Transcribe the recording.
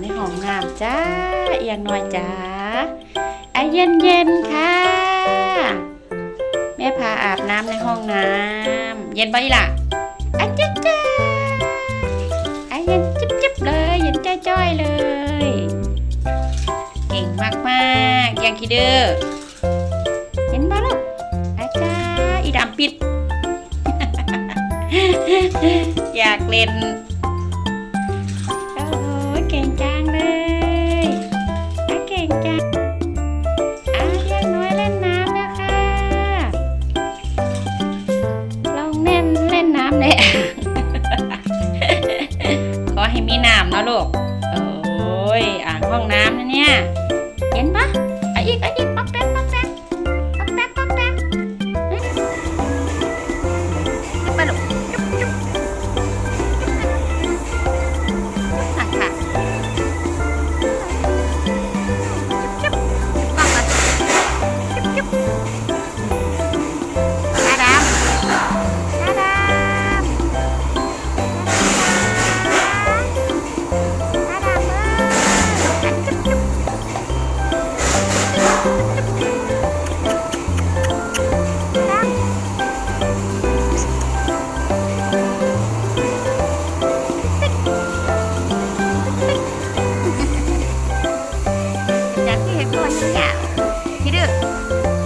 ในห้องน้ำจ้าเอียงน้อยจ้าไอเย็นเย็นค่ะแม่พาอาบน้ำในห้องน้ำเย็นไปล่ะอะจ๊ะจ้าไอเย็นจิ๊บจิบเลยเย็นจ้อยๆเลย เก่งมากๆยังคิดเด้อเห็นบ้าลูกอาจาอีดำปิด อยากเล่น ลูกโอ้ยอ่างห้องน้ำนะเนี่ยเห็นปะอะอีกอะอีกป๊อกแป๊กป๊อกแป๊กป๊อกแป๊กป๊อกแป๊กนี่ปลาลูกจุ๊บจุ๊บค่ะค่ะ 이렇게 될것 같냐 기름.